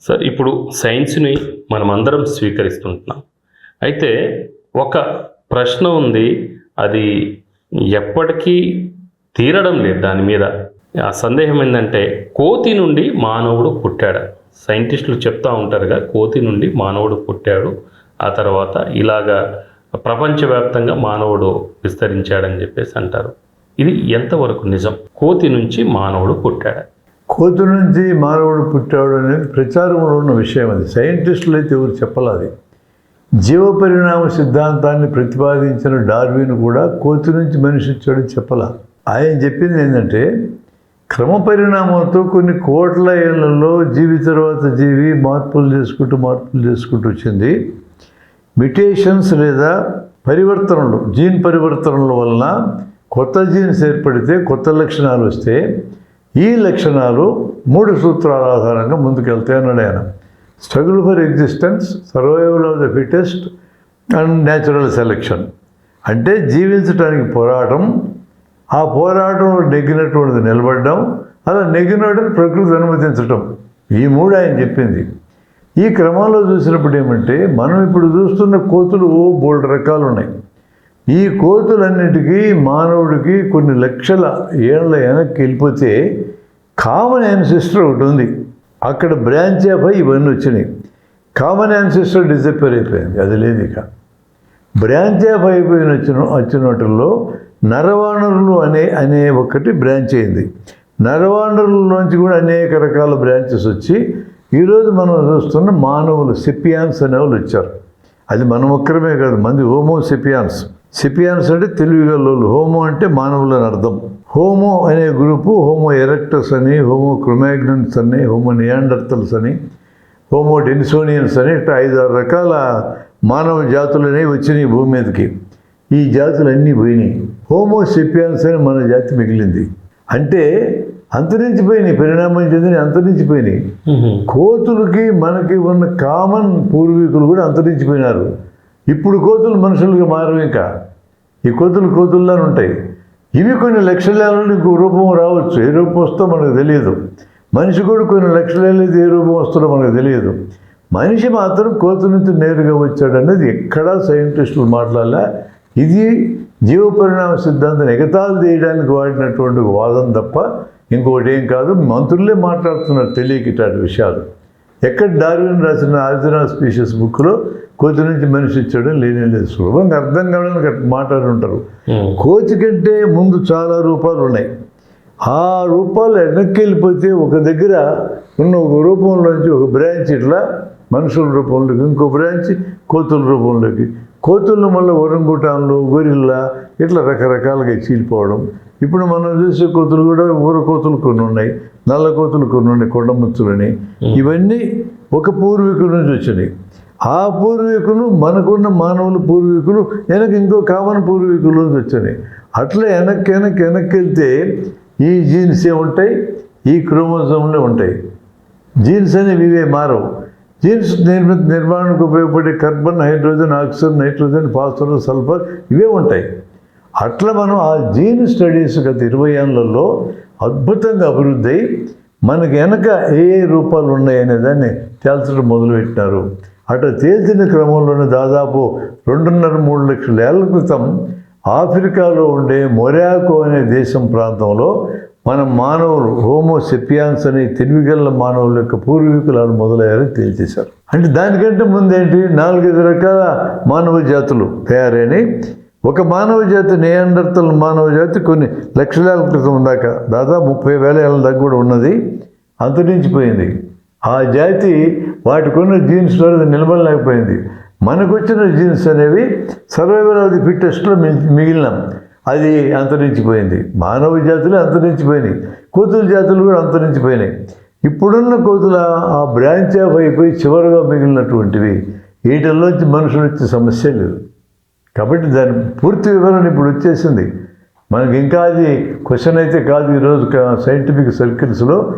Sir ఇప్పుడు సైన్స్ని మనమందరం స్వీకరిస్తుంటున్నాం. అయితే ఒక ప్రశ్న ఉంది అది ఎప్పటికీ తీరడం లేదు దాని మీద. ఆ సందేహం ఏంటంటే కోతి నుండి మానవుడు పుట్టాడు. సైంటిస్టులు చెప్తా ఉంటారుగా కోతి నుండి మానవుడు పుట్టాడు ఆ తర్వాత ఇలాగా ప్రపంచవ్యాప్తంగా మానవుడు విస్తరించాడని చెప్పేసి అంటారు. ఇది ఎంతవరకు నిజం? కోతి నుంచి మానవుడు పుట్టాడు? కోతి నుంచి మానవుడు పుట్టాడు అనేది ప్రచారంలో ఉన్న విషయం అది. సైంటిస్టులు అయితే ఎవరు చెప్పలేదు జీవ పరిణామ సిద్ధాంతాన్ని ప్రతిపాదించిన డార్విన్ కూడా కోతి నుంచి మనిషి వచ్చాడని చెప్పాల? ఆయన చెప్పింది ఏంటంటే క్రమ పరిణామంతో కొన్ని కోట్ల ఏళ్ళలో జీవి తర్వాత జీవి మార్పులు చేసుకుంటూ మార్పులు చేసుకుంటూ వచ్చింది. మిటేషన్స్ లేదా పరివర్తనలు జీన్ పరివర్తనల వలన కొత్త జీన్స్ ఏర్పడితే కొత్త లక్షణాలు వస్తే ఈ లక్షణాలు మూడు సూత్రాల ఆధారంగా ముందుకెళ్తాయి అన్నాడు ఆయన. Struggle for existence survival of the fittest and natural selection అంటే జీవించడానికి పోరాటం ఆ పోరాటంలో నెగ్గినటువంటిది నిలబడడం అలా నెగ్గినటువంటి ప్రకృతి అనుమతించటం. ఈ మూడు ఆయన చెప్పింది. ఈ క్రమంలో చూసినప్పుడు ఏమంటే మనం ఇప్పుడు చూస్తున్న కోతులు బోల్డ్ రకాలు ఉన్నాయి ఈ కోతులన్నిటికీ మానవుడికి కొన్ని లక్షల ఏళ్ళ వెనక్కి వెళ్ళిపోతే కామన్ యాన్సిస్టర్ ఒకటి ఉంది. అక్కడ బ్రాంచ్ ఆఫ్ ఇవన్నీ వచ్చినాయి. కామన్ యాన్సిస్టర్ డిసప్పేర్ అయిపోయింది. అది లేదు ఇక. బ్రాంచ్ ఆఫ్ అయిపోయిన వచ్చిన వచ్చినట్లో నరవాణరులు అనే అనే ఒకటి బ్రాంచ్ అయింది. నరవాణరుల్లోంచి కూడా అనేక రకాల బ్రాంచెస్ వచ్చి ఈరోజు మనం చూస్తున్న మానవులు సిపియాన్స్ అనే వాళ్ళు వచ్చారు. అది మనం ఒక్కరమే కాదు మంది హోమో సిపియాన్స్ సిపియాన్స్ అంటే తెలివిగల్లోళ్ళు హోమో అంటే మానవులు అని అర్థం. హోమో అనే గ్రూపు హోమో ఎరెక్టస్ అని హోమో క్రొమాగ్నన్స్ అని హోమో నియాండర్తల్స్ అని హోమో డెన్సోనియన్స్ అని ఇట్లా ఐదు ఆరు రకాల మానవ జాతులు అనేవి వచ్చినాయి భూమి మీదకి. ఈ జాతులు అన్నీ పోయినాయి. హోమో సెపియాన్స్ అని మన జాతి మిగిలింది. అంటే అంతరించిపోయినాయి పరిణామం చెందిన అంతరించిపోయినాయి కోతులకి మనకి ఉన్న కామన్ పూర్వీకులు కూడా అంతరించిపోయినారు ఇప్పుడు కోతులు మనుషులుగా మారవు ఇంకా. ఈ కోతులు కోతుల్లానే ఉంటాయి. ఇవి కొన్ని లక్షలేళ్ళు ఇంకో రూపం రావచ్చు. ఏ రూపం వస్తో మనకు తెలియదు. మనిషి కూడా కొన్ని లక్షలేళ్ళు ఏ రూపం వస్తుందో మనకు తెలియదు. మనిషి మాత్రం కోతు నుంచి నేరుగా వచ్చాడనేది ఎక్కడా సైంటిస్టులు మాట్లాడలే. ఇది జీవ పరిణామ సిద్ధాంతం ఎగతాలు చేయడానికి వాడినటువంటి వాదం తప్ప ఇంకోటి ఏం కాదు. మంత్రులే మాట్లాడుతున్నారు తెలియకిటాటి ఇట్లాంటి విషయాలు. ఎక్కడ డార్విన్ రాసిన ఆరిజినల్ స్పీషియస్ బుక్లో కోతి నుంచి మనిషి ఇచ్చాడని లేనే లేదు. సులభంగా అర్థం కావడానికి మాట్లాడుంటారు కోతి కంటే ముందు చాలా రూపాలు ఉన్నాయి. ఆ రూపాలు వెనక్కి వెళ్ళిపోతే ఒక దగ్గర ఉన్న ఒక రూపంలోంచి ఒక బ్రాంచ్ ఇట్లా మనుషుల రూపంలోకి ఇంకో బ్రాంచ్ కోతుల రూపంలోకి. కోతులను మళ్ళీ ఒరంగుటాన్లు గొరిల్లా ఇట్లా రకరకాలుగా చీలిపోవడం. ఇప్పుడు మనం చూసే కోతులు కూడా ఊర కోతులు కొన్ని ఉన్నాయి నల్ల కోతులు కొన్ని ఉన్నాయి కొండముచ్చులని. ఇవన్నీ ఒక పూర్వీకుల నుంచి వచ్చినాయి. ఆ పూర్వీకులు మనకున్న మానవుల పూర్వీకులు వెనక ఇంకో కామన్ పూర్వీకులు వచ్చినాయి అట్లా వెనక్కి వెనక్కి వెనక్కి వెళ్తే ఈ జీన్స్ ఉంటాయి? ఈ క్రోమోజోమ్లే ఉంటాయి. జీన్స్ అనేవి ఇవే మారవు. జీన్స్ నిర్మి నిర్మాణానికి ఉపయోగపడే carbon hydrogen oxygen nitrogen phosphorus sulphur ఇవే ఉంటాయి. అట్లా మనం ఆ జీన్ స్టడీస్ గత ఇరవై ఏళ్ళలో అద్భుతంగా అభివృద్ధి అయి మనకి వెనక ఏ ఏ రూపాలు ఉన్నాయనే దాన్ని తేల్చడం మొదలుపెట్టినారు. అటు తేల్చిన క్రమంలోనే దాదాపు రెండున్నర మూడు లక్షల ఏళ్ళ క్రితం ఆఫ్రికాలో ఉండే మొరాకో అనే దేశం ప్రాంతంలో మన మానవులు హోమో సెపియాన్స్ అని తెలివిగల మానవుల యొక్క పూర్వీకులను మొదలయ్యారని తేల్చేశారు. అంటే దానికంటే ముందేంటి? నాలుగైదు రకాల మానవ జాతులు తయారైనవి ఒక మానవ జాతి నేయండర్తల మానవ జాతి కొన్ని లక్షలాల క్రితం దాకా దాదాపు ముప్పై వేల ఏళ్ళ దాకా కూడా ఉన్నది. అంతరించిపోయింది ఆ జాతి వాటికున్న జీన్స్లో నిలబడలేకపోయింది. మనకు వచ్చిన జీన్స్ అనేవి సర్వైవల్ ఆఫ్ ది ఫిట్టెస్ట్లో మిగిలినాం. అది అంతరించిపోయింది. మానవ జాతులు అంతరించిపోయినాయి. కోతుల జాతులు కూడా అంతరించిపోయినాయి. ఇప్పుడున్న కోతుల ఆ బ్రాంచ్ ఆఫ్ అయిపోయి చివరిగా మిగిలినటువంటివి. వీటిల్లోంచి మనుషులు వచ్చే సమస్య లేదు. కాబట్టి దాని పూర్తి వివరణ ఇప్పుడు వచ్చేసింది. మనకి ఇంకా అది క్వశ్చన్ అయితే కాదు ఈరోజు సైంటిఫిక్ సర్కిల్స్లో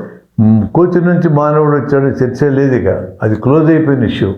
కోచి నుంచి మానవుడు వచ్చాడు చర్చ లేదు ఇక. అది క్లోజ్ అయిపోయిన ఇష్యూ.